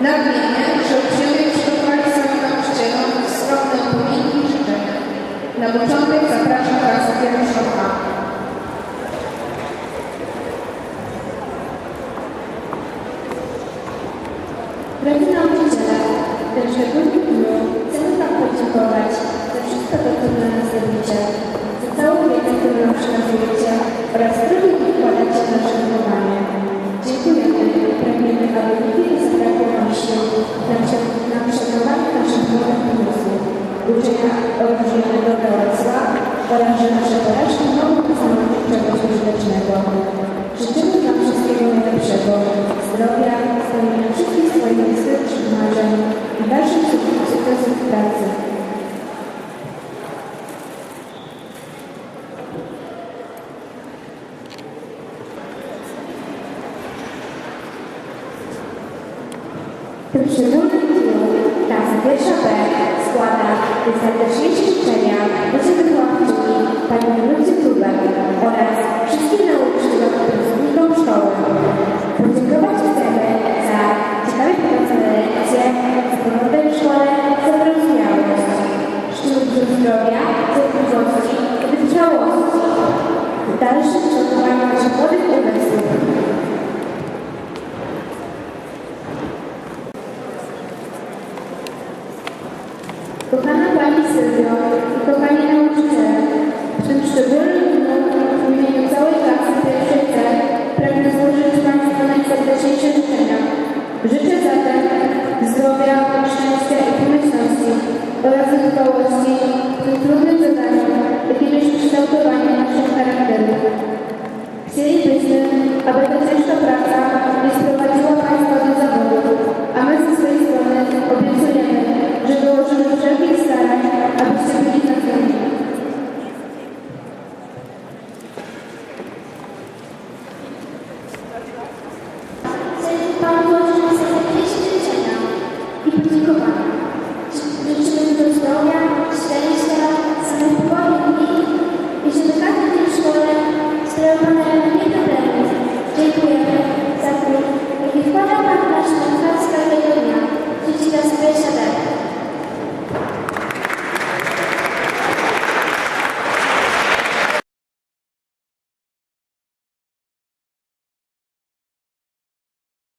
Nagminnie, że uczniowie przygotowali swoim nauczycielom skromne upominki i życzenia. Na początek zapraszam klasę pierwszą A. Drodzy nauczyciele, w tym szczególnym dniu chcemy Wam podziękować za wszystko co dla nas robicie, za całą wiedzę, którą nam przekazujecie oraz umysłów, uczenia odróżnienia dobra od zła oraz, że nasze porażki mogą nas nauczyć czegoś użytecznego. Życzymy Wam wszystkiego najlepszego, zdrowia, spełnienia wszystkich swoich najskrytszych marzeń i dalszych suk- sukcesów pracy. Pierwsza B składa najserdeczniejsze życzenia do wychowawczyni pani Lucy Tubek oraz wszystkim nauczycielom pracownikom szkoły. Podziękować chcemy za ciekawie prowadzone lekcje, za pogodę w szkole, za wyrozumiałość. Życzymy zdrowia, cierpliwości i wytrwałości w dalszym kształtowaniu naszych młodych umysłów. Zdrowia, szczęścia i pomyślności oraz wytrwałości w tym trudnym zadaniu, jakim jest kształtowanie naszych charakterów. Chcielibyśmy, aby ta ciężka praca